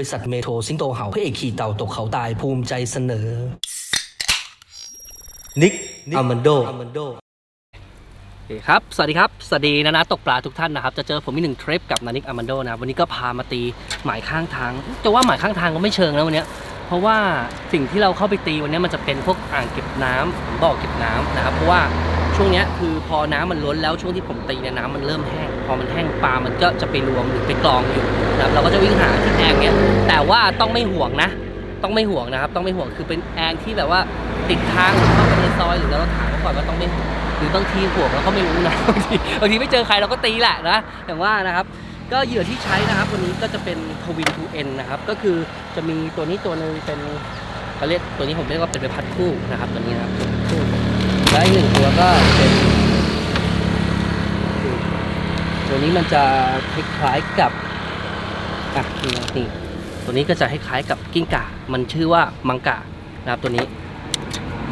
ริษัทเมโทรสิงโตเห่าพระเอกขี่เต่าตกเขาตายภูมิใจเสนอ นิกอามันโดโอเคครับ สวัสดีครับ สวัสดีนะนะตกปลาทุกท่านนะครับ จะเจอผมอีกหนึ่งทริปกับนานิกอามันโดนะ วันนี้ก็พามาตีหมายข้างทาง จะว่าหมายข้างทางก็ไม่เชิงนะวันนี้ เพราะว่าสิ่งที่เราเข้าไปตีวันนี้มันจะเป็นพวกอ่างเก็บน้ำบ่อเก็บน้ำนะครับ เพราะว่าช่วงนี้คือพอน้ำมันล้นแล้วช่วงที่ผมตีเนี่ยน้ำมันเริ่มแห้ง พอมันแห้งปลา มันก็จะไปรวมหรือไปกรองอยู่นะครับ เราก็จะวิ่งหาที่แอ่งเนี้ย ว่าต้องไม่ห่วงนะ ต้องไม่ห่วงนะครับ ต้องไม่ห่วงคือเป็นแองที่แบบว่าติดทางหรือเข้าไปในซอยหรือเราถามเขาก่อนว่าต้องไม่ห่วงหรือบางทีห่วงเราก็ไม่รู้นะบางทีบางทีไม่เจอใครเราก็ตีแหละนะอย่างว่านะครับ ก็เหยื่อที่ใช้นะครับ วันนี้ก็จะเป็นทวินทูเอ็นนะครับ ก็คือจะมีตัวนี้ตัวนึงเป็นเขาเรียกตัวนี้ผมเรียกว่าเป็นใบพัดคู่นะครับ ตัวนี้นะครับคู่และอีกหนึ่งตัวก็เป็นตัวนี้มันจะคล้ายๆกับอะนี่นะนี่ ตัวนี้ก็จะคล้ายๆกับกิ้งก่า มันชื่อว่ามังกานะครับตัวนี้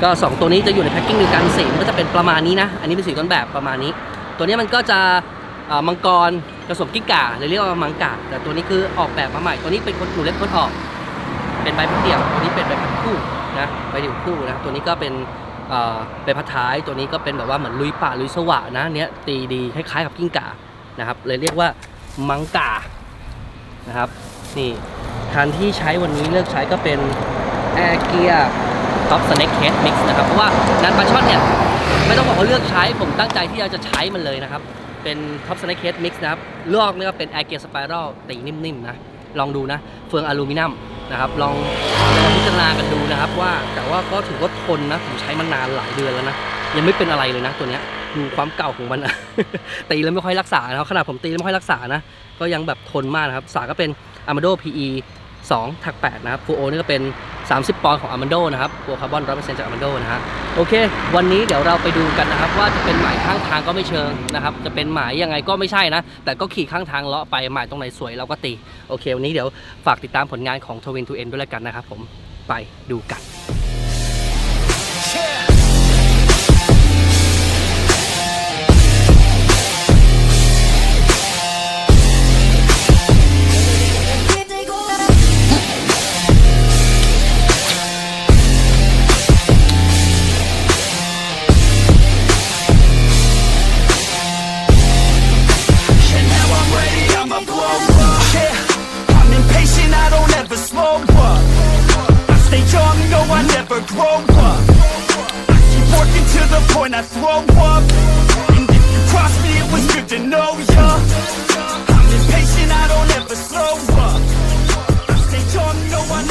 ก็ 2 ตัวนี้จะอยู่ในแพ็คกิ้งเดียวกันสีมันก็จะเป็นประมาณนี้นะ อันนี้เป็นสีต้นแบบประมาณนี้ ตัวนี้มันก็จะมังกรผสมกิ้งก่าเลยเรียกว่ามังกาแต่ตัวนี้คือออกแบบมาใหม่ ตัวนี้เป็นคนหนูเล็กคนออก เป็นใบพัดเดี่ยว ตัวนี้เป็นใบพัดคู่นะใบเดี่ยวคู่นะ ตัวนี้ก็เป็นเอ่อใบพัดท้าย ตัวนี้ก็เป็นแบบว่าเหมือนลุยป่าลุยสวะนะเนี้ยตีดีคล้ายๆกับกิ้งก่านะครับ เลยเรียกว่ามังกานะครับนี่ คันที่ใช้วันนี้เลือกใช้ก็เป็น Air Gear Top Snake Head Mix นะครับ เพราะว่านันปลาช่อนเนี่ย ไม่ต้องบอกว่าเลือกใช้ผมตั้งใจที่จะใช้มันเลยนะครับ เป็น Top Snake Head Mix นะครับลอกนี่ก็เป็น Air Gear Spiral ตีนิ่มๆนะ ลองดูนะ เฟืองอลูมิเนียมนะครับลองลองพิจารณากันดูนะครับว่าแต่ว่าก็ถือว่าทนนะ ผมใช้มานานหลายเดือนแล้วนะ ยังไม่เป็นอะไรเลยนะตัวเนี้ยดูความเก่าของมันนะตีแล้วไม่ค่อยรักษานะขนาดผมตีแล้วไม่ค่อยรักษานะ ก็ยังแบบทนมากนะครับ สาก็เป็น Amado PE 2ถัก8นะครับฟูโอนี่ก็เป็น 30 ปอนด์ของอามันโดนะครับตัวคาร์บอนร้อยเปอร์เซ็นต์จากอามันโดนะฮะโอเค วันนี้เดี๋ยวเราไปดูกันนะครับ ว่าจะเป็นหมายข้างทางก็ไม่เชิงนะครับ จะเป็นหมายยังไงก็ไม่ใช่นะ แต่ก็ขี่ข้างทางเลาะไปหมายตรงไหนสวยเราก็ตี โอเค วันนี้เดี๋ยวฝากติดตามผลงานของทวินทูเอ็นด้วยแล้วกันนะครับผมไปดูกัน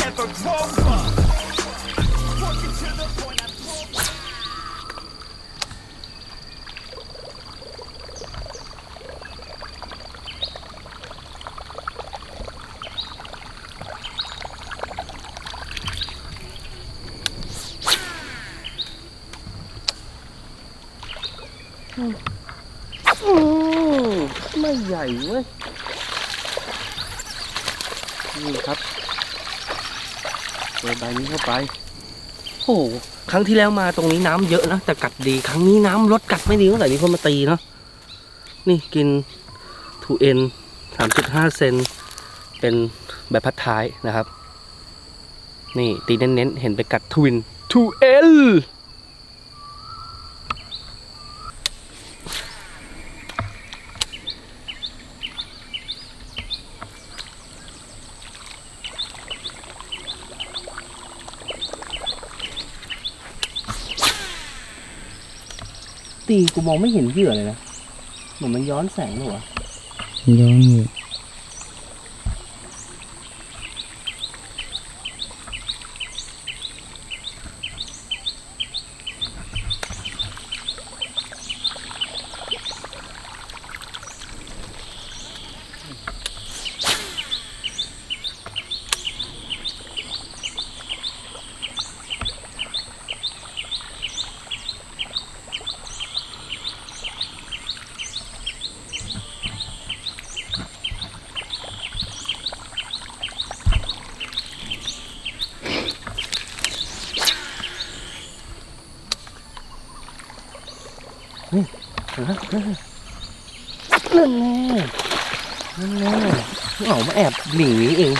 never grow up. Working to the point I เจนี้เข้าไปโอ้โหครั้งที่แล้วมาตรงนี้น้ำเยอะนะแต่กัดดีครั้งนี้น้ำลดกัดไม่ดีเท่าไหร่มีคนมาตีเนาะนี่กิน 2N 3.5เซนเป็นใบพัดท้ายนะครับ นี่ตีเน้นๆเห็นไปกัดทวิน 2L ตีกู มองไม่เห็นเหยื่อเลยนะเหมือนมันย้อนแสงหรอวะย้อนอยู่ นั่นแน่นั่นแน่เอามาแอบหนีเอง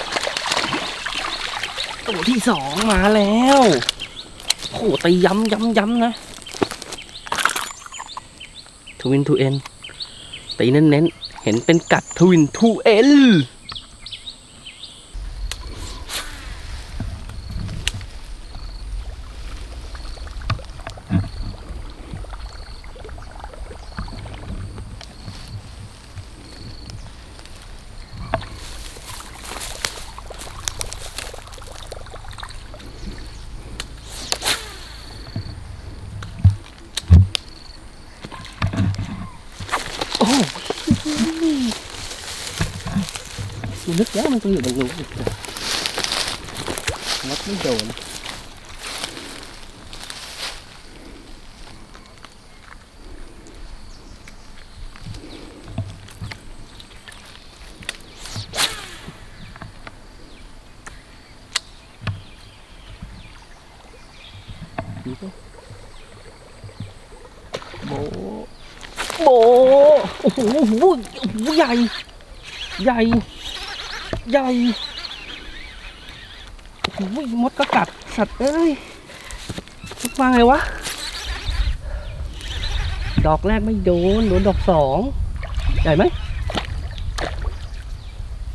ตัวที่สองมาแล้วโอ้โหตีย้ำย้ำย้ำนะทวินทูเอ็นตีเน้นเน้นเห็นเป็นกัดทวินทูเอ็นโอ้ กูนึกแล้วมันต้องอยู่ตรงนู้นอี ใหญ่หญ่ใหญ่โอ้โหมดก็กัดสัตว์เอ้ยทุกว่าไงวะ ดอกแรกไม่โดน โดนดอกสองใหญ่ไหม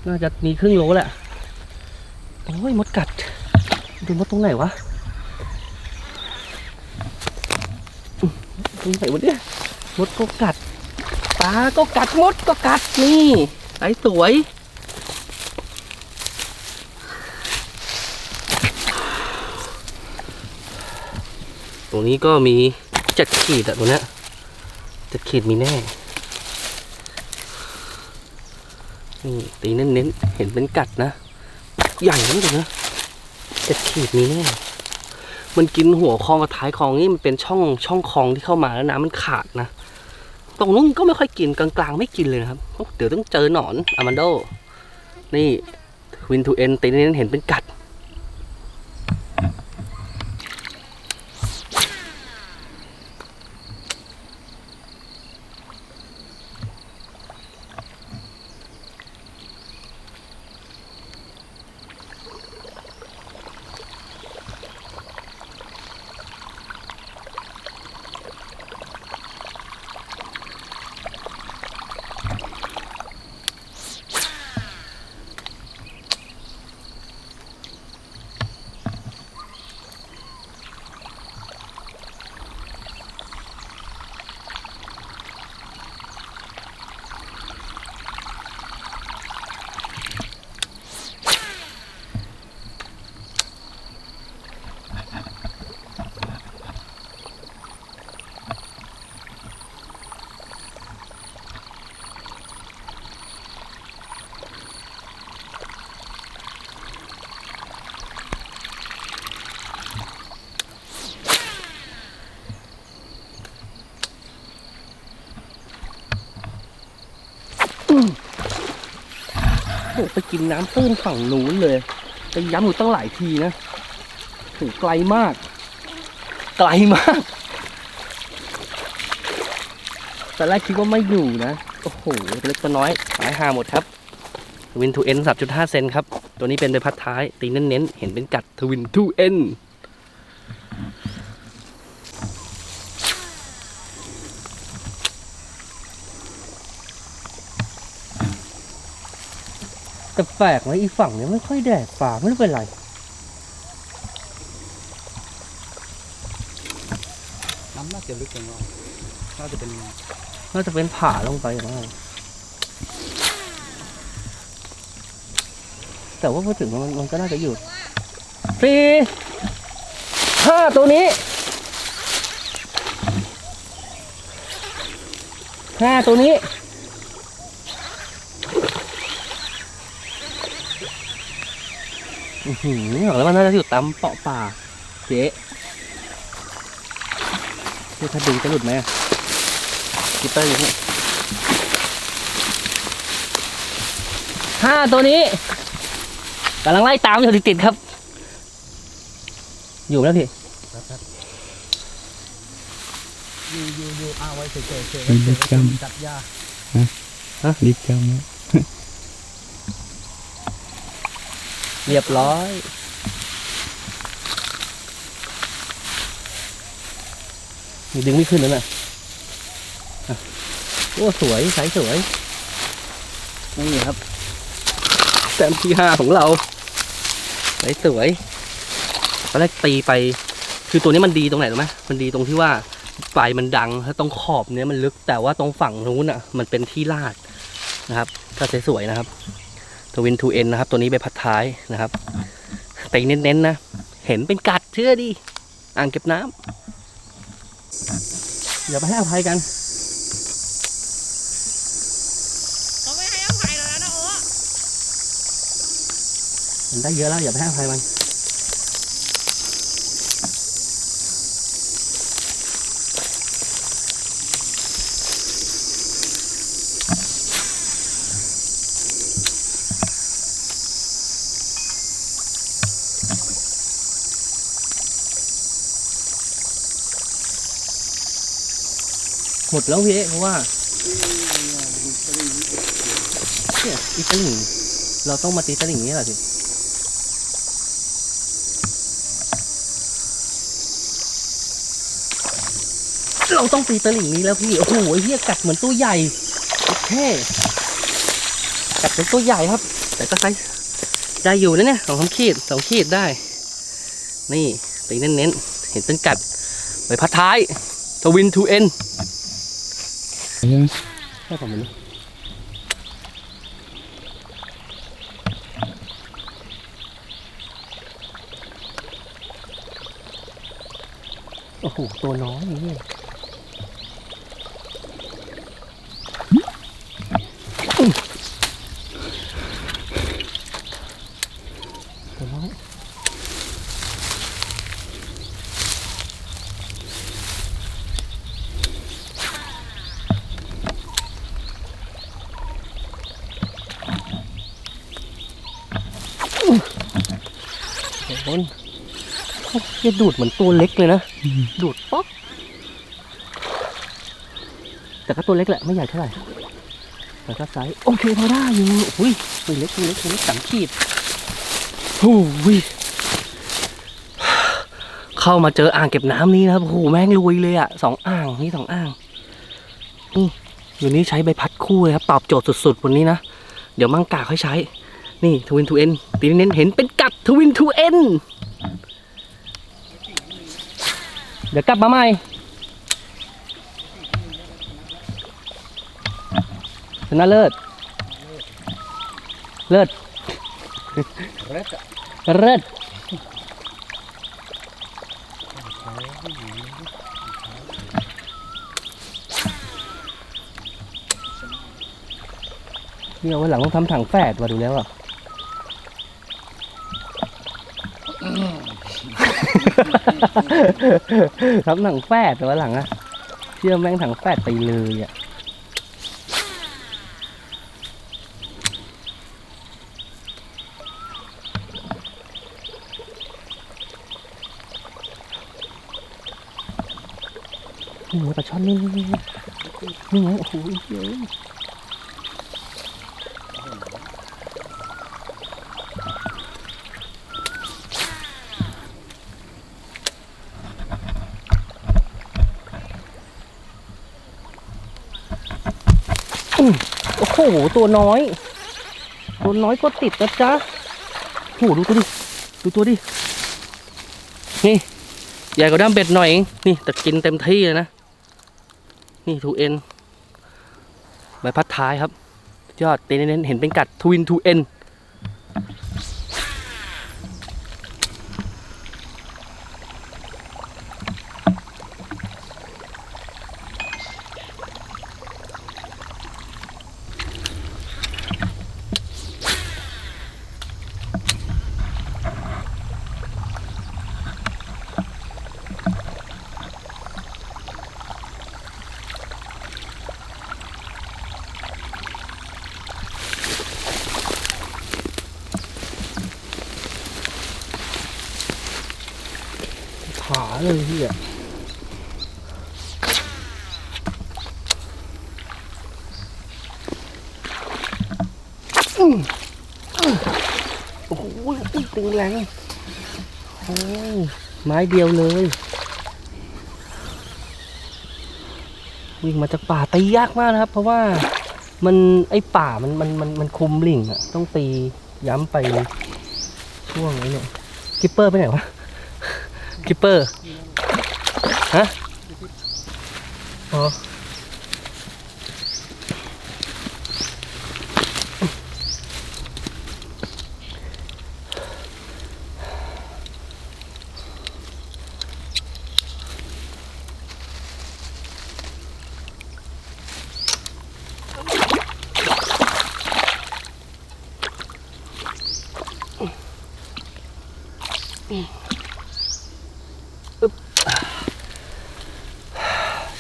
น่าจะมีครึ่งโลแหละ โอ้ยมดกัด ดูมดตรงไหนวะ ตรงไหนวะเนี่ย มดก็กัดปลาก็กัดมดก็กัดนี่ไอ้สวย ตรงนี้ก็มีเจ็ดขีดอะตัวเนี้ยเจ็ดขีดมีแน่ นี่ตีเน้นๆเห็นเป็นกัดนะ ใหญ่นั่นเลยนะเจ็ดขีดมีแน่ มันกินหัวคลองกับท้ายคลองนี่มันเป็นช่องช่องคลองที่เข้ามาแล้วน้ำมันขาดนะ ตรงนู้นก็ไม่ค่อยกินกลางๆ ไม่กินเลยนะครับ เดี๋ยวต้องเจอหนอนอามันโด นี่วินทูเอ็นตีนี้เห็นเป็นกัด ไปกินน้ำตื้นฝั่งนู้นเลยไปย้ำอยู่ตั้งหลายทีนะถึงไกลมาก ไกลมาก แต่แรกคิดว่าไม่อยู่นะ โอ้โห เล็กตัวน้อยสายหาหมดครับวินทูเอ็นสับจุดห้าเซนครับ ตัวนี้เป็นใบพัดท้าย ตีเน้นๆ เห็นเป็นกัดทวินทูเอ็น แต่แปลกนะอีฝั่งเนี้ยไม่ค่อยแดดป่าไม่รู้เป็นไรน้ำน่าจะลึกจังว่าน่าจะเป็นน่าจะเป็นผาลงไปอย่างนั้นแต่ว่าพอถึงมันมันก็น่าจะหยุดสี่ห้าตัวนี้ห้าตัวนี้อือ หือบอกแล้วมันน่าจะอยู่ตามเปาะป่า เจ๊นี่ถ้าดึงจะหลุดไหมอะกิตเตอร์อยู่นี่ห้าตัวนี้กำลังไล่ตามอยู่ติดๆครับ อยู่แล้วพี่ยูยูยูอ้าไว้เฉยๆเฉยมันลึกจังจัดยาลิกจัง เรียบร้อย มีดึงไม่ขึ้นแล้วนะโอ้สวยสายสวย นี่ครับแต้มที่ห้าของเราสวยสวยตอนแรกตีไป คือตัวนี้มันดีตรงไหนหรู้ไหมมันดีตรงที่ว่าป่ายมันดังแล้วตรงขอบเนี้ยมันลึกแต่ว่าตรงฝั่งนู้นอะ มันเป็นที่ลาดนะครับก็สวยๆนะครับ ทวินทูเอ็นนะครับ ตัวนี้ใบพัดท้ายนะครับตีเน้นๆนะ เห็นเป็นกัดเชื่อดิ อ่างเก็บน้ำอย่าไปให้อภัยกันเขาไม่ให้อภัยแล้วนะโอ้มันได้เยอะแล้วอย่าไปให้อภัยมัน หมดแล้วพี่เอ๊ะเพราะว่าเนี่ยอีตลิ่งเราต้องมาตีตลิ่งนี้แหละสิเราต้องตีตลิ่งนี้แล้วพี่โอ้โหเฮียกัดเหมือนตัวใหญ่โอเคกัดเป็นตัวใหญ่ครับ แต่ก็ไซส์ได้อยู่นะเนี่ยสองสามขีดสองขีดได้ นี่ตีเน้นๆเห็นเป็นกัดใบพัดท้ายทวินทูเอ็น ใช่ไหมใช่ผมมันโอ้โห ตัวน้อยนี่ตัวน้อยเดี๋ยวบน โอ้ยดูดเหมือนตัวเล็กเลยนะ ดูดป๊อกแต่ก็ตัวเล็กแหละ ไม่ใหญ่เท่าไหร่ แต่ก็ไซส์โอเคพอได้อยู่อุ้ยตัวเล็กตัวเล็กตัวเล็กสามขีดโอ้ยเข้ามาเจออ่างเก็บน้ำนี้นะครับโอ้โหแม่งรวยเลยอะสองอ่างนี่สองอ่างนี่อยู่นี้ใช้ใบพัดคู่เลยครับ ตอบโจทย์สุดๆวันนี้นะ เดี๋ยวมั่งกาค่อยใช้ นี่ทวินทูเอ็นตีเน้นเห็นเป็นกัดทวินทูเอ็น เดี๋ยวกลับมาใหม่ชนะเลิศ เลิศ เล็กอะเลิศเนี่ยวันหลังต้องทำถังแฝดมาดูแล้วอะ ทำถังแฝดแต่วันหลังอะเชื่อแม่งถังแฝดไปเลยอะนี่ปลาช่อนนี่นี่นี่นี่ไงโอ้โหเยอะ โอ้โหตัวน้อย ตัวน้อยก็ติดนะจ๊ะโอ้โหดูตัวดิดูตัวดินี่ใหญ่กว่าด้ามเบ็ดหน่อยเองนี่แต่กินเต็มที่เลยนะ นี่ทูเอ็นใบพัดท้ายครับ ยอดเต้นเน้นเห็นเป็นกัดทวินทูเอ็นขา เลยพี่อะโอ้โหตึงแรงโอ้ยไม้เดียวเลย วิ่งมาจากป่าตียากมากนะครับ เพราะว่ามันไอ้ป่ามันมันมันมันคุมลิงอะต้องตีย้ำไปช่วงนี้เนี่ยกิปเปอร์ไปไหนวะ กิปเปอร์ฮะอ๋อ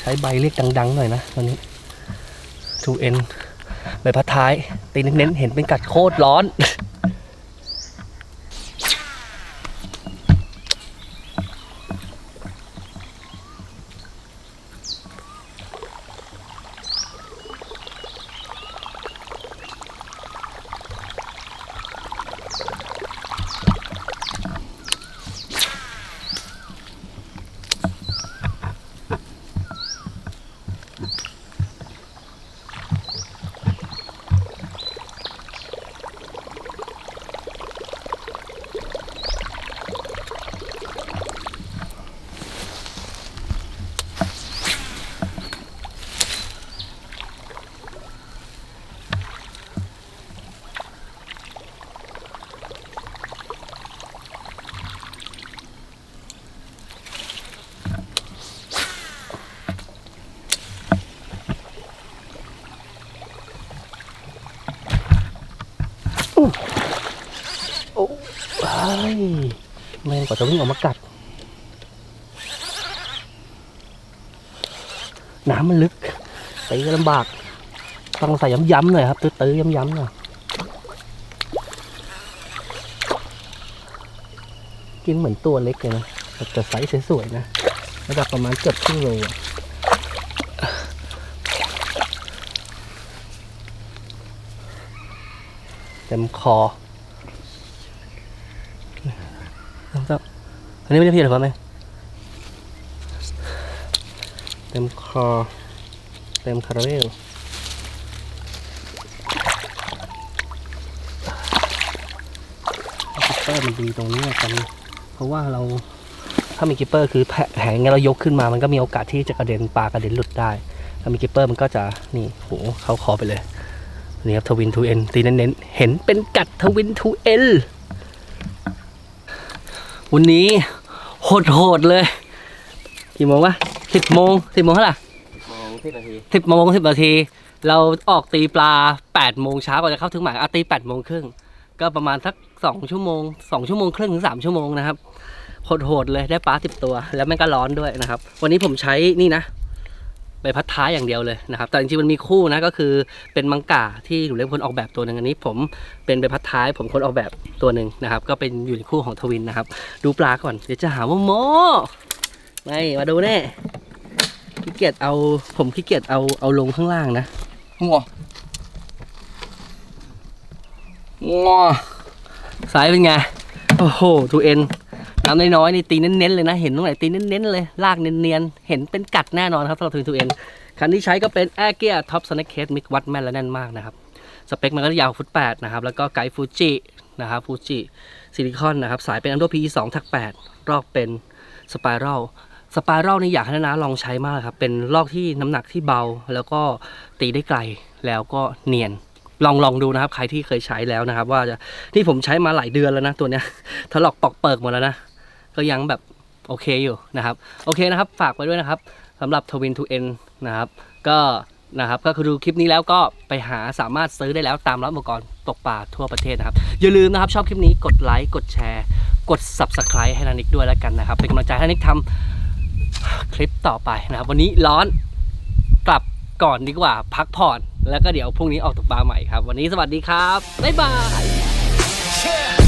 ใช้ใบเรียกดัง ๆ หน่อยนะตอนนี้ 2N ใบพัดท้ายตีเน้นๆเห็นเป็นกัดโคตรร้อน โอ้ยแม่งกว่าจะวิ่งออกมากัด น้ำมันลึกตีลำบาก ต้องใส่ย้ำๆหน่อยครับ ตื้อๆย้ำๆหน่อยกินเหมือนตัวเล็กเลยนะแต่ไซส์สวยๆนะระดับประมาณเกือบครึ่งโลอะ ต็มคอครับอันนี้ไม่ได้พี่หรอครับแม่เต็มคอ เต็มคาราเบลกิปเปอร์มันดีตรงนี้กันเพราะว่าเราถ้ามีกิปเปอร์คือแผงเงี้ยเรายกขึ้นมา มันก็มีโอกาสที่จะกระเด็นปลากระเด็นหลุดได้ ถ้ามีกิปเปอร์มันก็จะนี่โหเขาคอไปเลย นี่ครับทวินทูเอ็นตีเน้นๆเห็นเป็นกัดทวินทูเอ็นวันนี้โหดๆเลย กี่โมงวะสิบโมงสิบโมงเท่าไหร่มองที่นาทีสิบโมงสิบนาที เราออกตีปลาแปดโมงเช้ากว่าจะเข้าถึงหมายอะตีแปดโมงครึ่งก็ประมาณสักสองชั่วโมงสองชั่วโมงครึ่งถึงสามชั่วโมงนะครับโหดๆเลยได้ปลาสิบตัว แล้วแม่งก็ร้อนด้วยนะครับ วันนี้ผมใช้นี่นะ ใบพัดท้ายอย่างเดียวเลยนะครับ แต่จริงๆมันมีคู่นะก็คือเป็นมังกาที่หนูเล็กคนออกแบบตัวหนึ่งอันนี้ ผมเป็นใบพัดท้าย ผมคนออกแบบตัวหนึ่งนะครับ ก็เป็นอยู่ในคู่ของทวินนะครับ ดูปลาก่อนเดี๋ยวจะหาว่าโมไม่มาดูแน่ขี้เกียจเอาผมขี้เกียจเอาเอาลงข้างล่างนะหัวงอสายเป็นไงโอ้โหทูเอ็น น้ำน้อยๆนี่ตีเน้นๆเลยนะ เห็นตรงไหนตีเน้นๆเลยลากเนียนๆ เห็นเป็นกัดแน่นอนครับสำหรับทูทูเอ็นคันที่ใช้ก็เป็นแอร์เกียท็อปสแน็คเคสมิกวัดแม่นและแน่นมากนะครับ สเปคมันก็ยาวฟุต8นะครับ แล้วก็ไกด์ฟูจินะครับฟูจิซิลิคอนนะครับ สายเป็นอันโดพี2ทัก8รอกเป็นสไปรัลสไปรัลนี่อยากให้นะลองใช้มากครับ เป็นลอกที่น้ำหนักที่เบา แล้วก็ตีได้ไกลแล้วก็เนียนลองลองดูนะครับ ใครที่เคยใช้แล้วนะครับ ว่าจะที่ผมใช้มาหลายเดือนแล้วนะตัวเนี้ยถลอกปอกเปิกหมดแล้วนะ ก็ยังแบบโอเคอยู่นะครับโอเคนะครับฝากไว้ด้วยนะครับสำหรับทวินทูเอ็นนะครับก็นะครับก็คือดูคลิปนี้แล้วก็ไปหาสามารถซื้อได้แล้วตามร้านอุปกรณ์ตกปลาทั่วประเทศนะครับ อย่าลืมนะครับชอบคลิปนี้กดไลค์กดแชร์ กด subscribe ให้นานิกด้วยแล้วกันนะครับ เป็นกำลังใจให้นานิกทำคลิปต่อไปนะครับ วันนี้ร้อนกลับก่อนดีกว่าพักผ่อน แล้วก็เดี๋ยวพรุ่งนี้ออกตกปลาใหม่ครับ วันนี้สวัสดีครับ บ๊ายบาย Yeah.